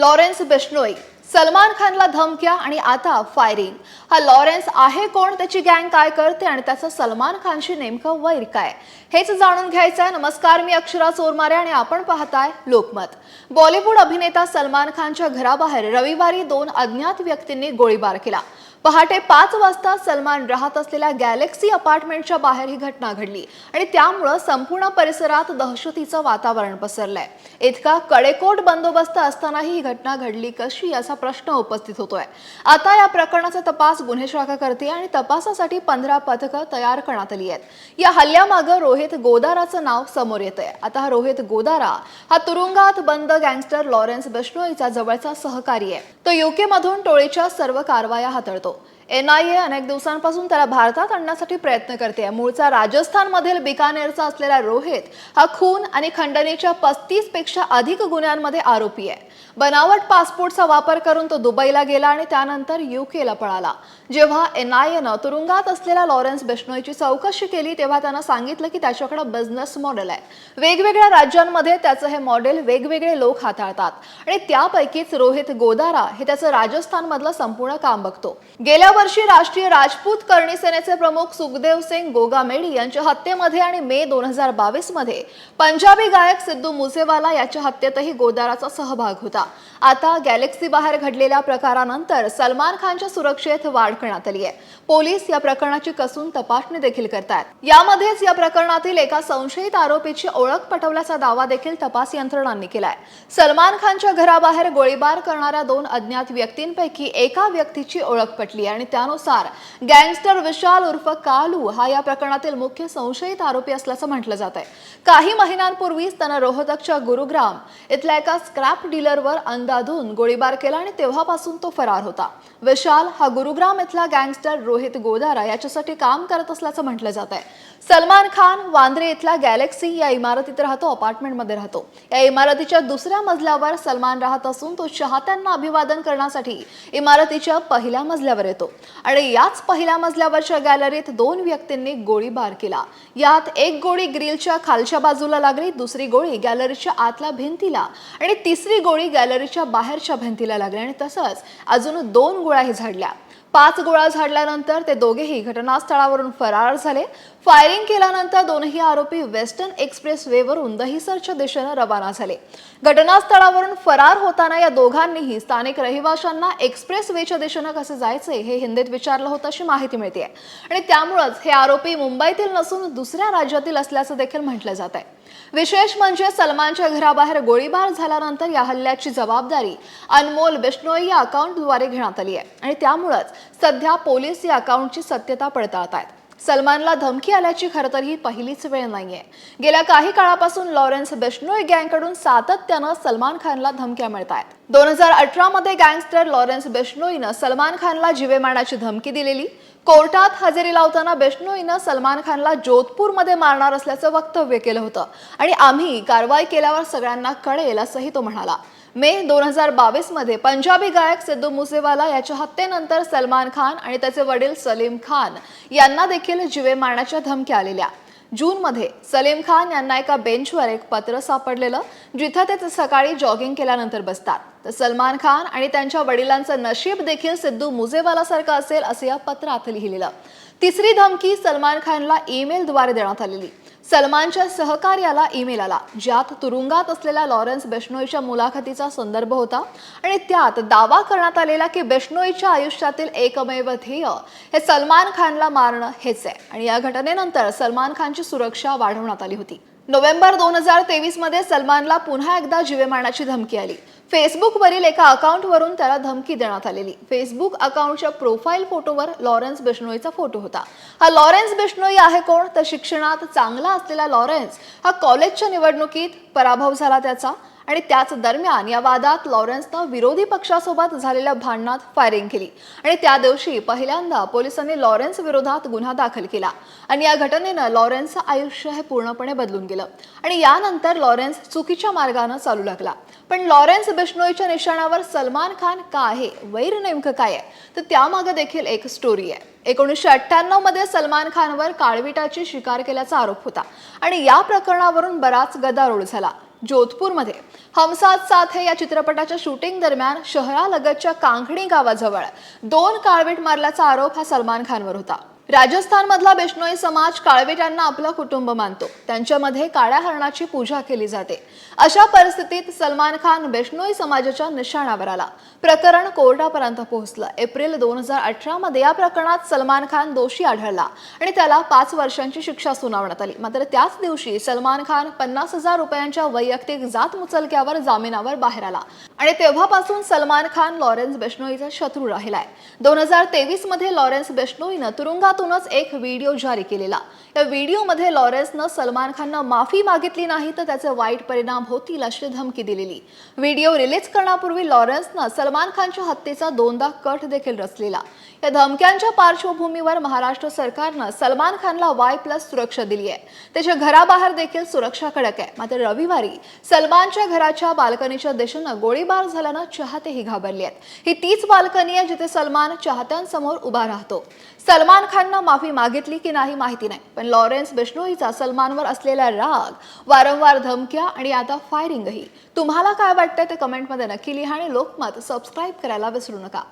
Lawrence Bishnoi Salman खानला धमक्या आणि आता फायरिंग हा लॉरेन्स आहे कोण? त्याची गँग काय करते आणि त्याचं सलमान खानशी नेमकं वैर काय? हेच जाणून घ्यायचं आहे नमस्कार मी अक्षरा चोरमारे आणि आपण पाहताय लोकमत. बॉलिवूड अभिनेता सलमान खानच्या घराबाहेर रविवारी दोन अज्ञात व्यक्तींनी गोळीबार केला. पहाटे पाच वाजता सलमान राहत असलेल्या गॅलेक्सी अपार्टमेंटच्या बाहेर ही घटना घडली आणि त्यामुळं संपूर्ण परिसरात दहशतीचं वातावरण पसरलंय. इतका कडेकोट बंदोबस्त असतानाही ही घटना घडली कशी असा प्रश्न उपस्थित होतोय. आता या प्रकरणाचा तपास गुन्हे शाखा करते आणि तपासासाठी पंधरा पथकं तयार करण्यात आली आहेत. या हल्ल्यामागं रोहित गोदाराचं नाव समोर येतंय. आता हा रोहित गोदारा हा तुरुंगात बंद गँगस्टर लॉरेन्स बिश्नोईचा जवळचा सहकारी आहे. तो युके मधून टोळीच्या सर्व कारवाया हाताळतो. एनआयए अनेक दिवसांपासून त्याला भारतात आणण्यासाठी प्रयत्न करते. मूळचा राजस्थानमधील बिकानेरचा असलेला रोहित हा खून आणि खंडणीच्या पस्तीसपेक्षा अधिक गुन्ह्यांमध्ये आरोपी आहे. बनावट पासपोर्टचा वापर करून तो दुबईला गेला आणि त्यानंतर युकेला पळाला. जेव्हा एनआयएनं तुरुंगात असलेल्या लॉरेन्स बिश्नोईची चौकशी केली तेव्हा त्यांना सांगितलं की त्याच्याकडे बिझनेस मॉडेल आहे. वेगवेगळ्या राज्यांमध्ये त्याचं हे मॉडेल वेगवेगळे लोक हाताळतात. आणि त्यापैकीच रोहित गोदारा हे त्याचं राजस्थानमधलं संपूर्ण काम बघतो. गेल्या वर्षी राष्ट्रीय राजपूत करणी सेनेचे प्रमुख सुखदेव सिंग गोगामेडी यांच्या हत्येमध्ये आणि मे दोन हजार बावीसमध्ये पंजाबी गायक सिद्धू मुसेवाला याच्या हत्येतही गोदाराचा सहभाग होता. आता गॅलेक्सी बाहेर घडलेल्या प्रकारानंतर सलमान खानच्या सुरक्षेत वाढ करण्यात आली आहे. पोलीस या प्रकरणाची कसून तपासणी देखील करतात यामध्येच या प्रकरणातील एका संशयित आरोपीची ओळख पटवल्याचा दावा देखील तपास यंत्रणांनी केलाय. सलमान खानच्या घराबाहेर गोळीबार करणाऱ्या दोन अज्ञात व्यक्तींपैकी एका व्यक्तीची ओळख पटली आणि त्यानुसार गँगस्टर विशाल उर्फ कालू हा या प्रकरणातील मुख्य संशयित आरोपी असल्याचं म्हटलं जात आहे. काही महिन्यांपूर्वीच त्यानं रोहतकच्या गुरुग्राम इथल्या एका स्क्रॅप डीलरवर अंदाधून गोळीबार केला आणि तेव्हापासून तो फरार होता. विशाल हा गुरुग्राम इथला गँगस्टर रोहित गोदारा याच्यासाठी काम करत असल्याचं म्हटलं जात आहे. सलमान खान वांद्रे इथल्या गॅलेक्सी या इमारतीत राहतो अपार्टमेंटमध्ये राहतो. या इमारतीच्या दुसऱ्या मजल्यावर सलमान राहत असून तो चाहत्यांना अभिवादन करण्यासाठी इमारतीच्या पहिल्या मजल्यावर येतो. आणि याच पहिल्या मजल्यावरच्या गॅलरीत दोन व्यक्तींनी गोळीबार केला. यात एक गोळी ग्रिलच्या खालच्या बाजूला लागली दुसरी गोळी गॅलरीच्या आतल्या भिंतीला आणि तिसरी गोळी गॅलरीच्या बाहेरच्या भिंतीला लागली. आणि तसंच अजून दोन गोळ्याही झाडल्या. पाच गोळ्या झाडल्यानंतर ते दोघेही घटनास्थळावरून फरार झाले. फायरिंग केल्यानंतर दोनही आरोपी वेस्टर्न एक्सप्रेस वेवरून दहिसरच्या दिशेनं रवाना झाले. घटनास्थळावरून फरार होताना या दोघांनीही स्थानिक रहिवाशांना एक्सप्रेस वेच्या दिशेनं कसं जायचंय हे हिंदीत विचारलं होतं अशी माहिती मिळते आणि त्यामुळंच हे आरोपी मुंबईतील नसून दुसऱ्या राज्यातील असल्याचं देखील म्हटलं जात आहे विशेष म्हणजे सलमानच्या घराबाहेर गोळीबार झाल्यानंतर या हल्ल्याची जबाबदारी अनमोल बिश्नोई या अकाउंटद्वारे घेण्यात आली आहे. आणि त्यामुळेच सध्या पोलीस या अकाउंटची सत्यता पडताळत आहेत. सलमानला धमकी आल्याची खरं तर ही पहिलीच वेळ नाहीये. गेल्या काही काळापासून लॉरेन्स बिश्नोई गँगकडून सातत्यानं सलमान खानला धमक्या मिळत आहेत. दोन हजार अठरा मध्ये गँगस्टर लॉरेन्स बिश्नोईनं सलमान खानला जीवे मारण्याची धमकी दिलेली. कोर्टात हजेरी लावताना बेष्णोईनं सलमान खानला जोधपूरमध्ये मारणार असल्याचं वक्तव्य केलं होतं. आणि आम्ही कारवाई केल्यावर सगळ्यांना कळेल असंही तो म्हणाला. मे दोन हजार बावीसमध्ये पंजाबी गायक सिद्धू मुसेवाला याच्या हत्येनंतर सलमान खान आणि त्याचे वडील सलीम खान यांना देखील जीवे मारण्याच्या धमक्या आलेल्या. जूनमध्ये सलीम खान यांना एका बेंचवर एक पत्र सापडलेलं जिथं ते सकाळी जॉगिंग केल्यानंतर बसतात. तर सलमान खान आणि त्यांच्या वडिलांचं नशीब देखील सिद्धू मुजेवालासारखं असेल असं या पत्रात लिहिलेलं. तिसरी धमकी सलमान खानला ईमेलद्वारे देण्यात आलेली. सलमानच्या सहकार्याला ईमेल आला ज्यात तुरुंगात असलेल्या लॉरेन्स बेश्नोईच्या मुलाखतीचा संदर्भ होता आणि त्यात दावा करण्यात आलेला की बेश्नोईच्या आयुष्यातील एकमेव ध्येय हे सलमान खानला मारणं हेच आहे. आणि या घटनेनंतर सलमान खानची सुरक्षा वाढवण्यात आली होती. नोव्हेंबर दोन हजार तेवीसमध्ये सलमानला पुन्हा एकदा जीवे मारण्याची धमकी आली. फेसबुकवरील एका अकाउंटवरून त्याला धमकी देण्यात आलेली. फेसबुक अकाउंटच्या प्रोफाईल फोटोवर लॉरेन्स बिश्नोईचा फोटो होता. हा लॉरेन्स बिश्नोई आहे कोण? तर शिक्षणात चांगला असलेला लॉरेन्स हा कॉलेजच्या निवडणुकीत पराभव झाला त्याचा. आणि त्याच दरम्यान या वादात लॉरेन्सनं विरोधी पक्षासोबत झालेल्या भांडणात फायरिंग केली. आणि त्या दिवशी पहिल्यांदा पोलिसांनी लॉरेन्स विरोधात गुन्हा दाखल केला. आणि या घटनेनं लॉरेन्सचं आयुष्य हे पूर्णपणे बदलून गेलं. आणि यानंतर लॉरेन्स चुकीच्या मार्गानं चालू लागला. पण लॉरेन्स बिश्नोईच्या निशाणावर सलमान खान का आहे? वैर नेमकं काय आहे? तर त्यामागे देखील एक स्टोरी आहे. एकोणीसशे अठ्ठ्याण्णवमध्ये सलमान खानवर काळविटाची शिकार केल्याचा आरोप होता. आणि या प्रकरणावरून बराच गदारोळ झाला. जोधपूरमध्ये. हमसाद साथ है या चित्रपटाच्या शूटिंग दरम्यान शहरालगतच्या कांखणी गावाजवळ दोन काळवीट मारल्याचा आरोप हा सलमान खानवर होता. राजस्थानमधला बिष्णोई समाज काळवेटांना आपलं कुटुंब मानतो. त्यांच्यामध्ये काळ्या हरणाची पूजा केली जाते. अशा परिस्थितीत सलमान खान बिष्णोई समाजाच्या निशाणावर आला. प्रकरण कोर्टापर्यंत पोहोचलं. एप्रिल दोन हजार अठरामध्ये या प्रकरणात सलमान खान दोषी आढळला आणि त्याला पाच वर्षांची शिक्षा सुनावण्यात आली. मात्र त्याच दिवशी सलमान खान पन्नास हजार रुपयांच्या वैयक्तिक जात मुचलक्यावर जामिनावर बाहेर आला. आणि तेव्हापासून सलमान खान लॉरेन्स बेश्नोईचा शत्रू राहिलाय. दोन हजार तेवीसमध्ये लॉरेन्स तुरुंगात माध्यमातूनच एक व्हिडिओ जारी केलेला. या व्हिडिओमध्ये लॉरेन्सनं सलमान खाननं माफी मागितली नाही तर त्याचे वाईट परिणाम होतील अशी धमकी दिलेली. व्हिडिओ रिलीज करण्यापूर्वी लॉरेन्सनं सलमान खानच्या हत्येचा दोनदा कट देखील रचलेला. या धमक्यांच्या पार्श्वभूमीवर महाराष्ट्र सरकारनं सलमान खानला वाय प्लस सुरक्षा दिली आहे. त्याच्या घराबाहेर देखील सुरक्षा कडक आहे. मात्र रविवारी सलमानच्या घराच्या बाल्कनीच्या दिशेनं गोळीबार झाल्यानं चाहतेही घाबरले आहेत. ही तीच बाल्कनी आहे जिथे सलमान चाहत्यांसमोर उभा राहतो. सलमान खाननं माफी मागितली की नाही माहिती नाही. पण लॉरेन्स बिश्नोईचा सलमानवर असलेला राग वारंवार धमक्या आणि आता फायरिंगही तुम्हाला काय वाटतंय ते कमेंटमध्ये नक्की लिहा आणि लोकमत सबस्क्राईब करायला विसरू नका.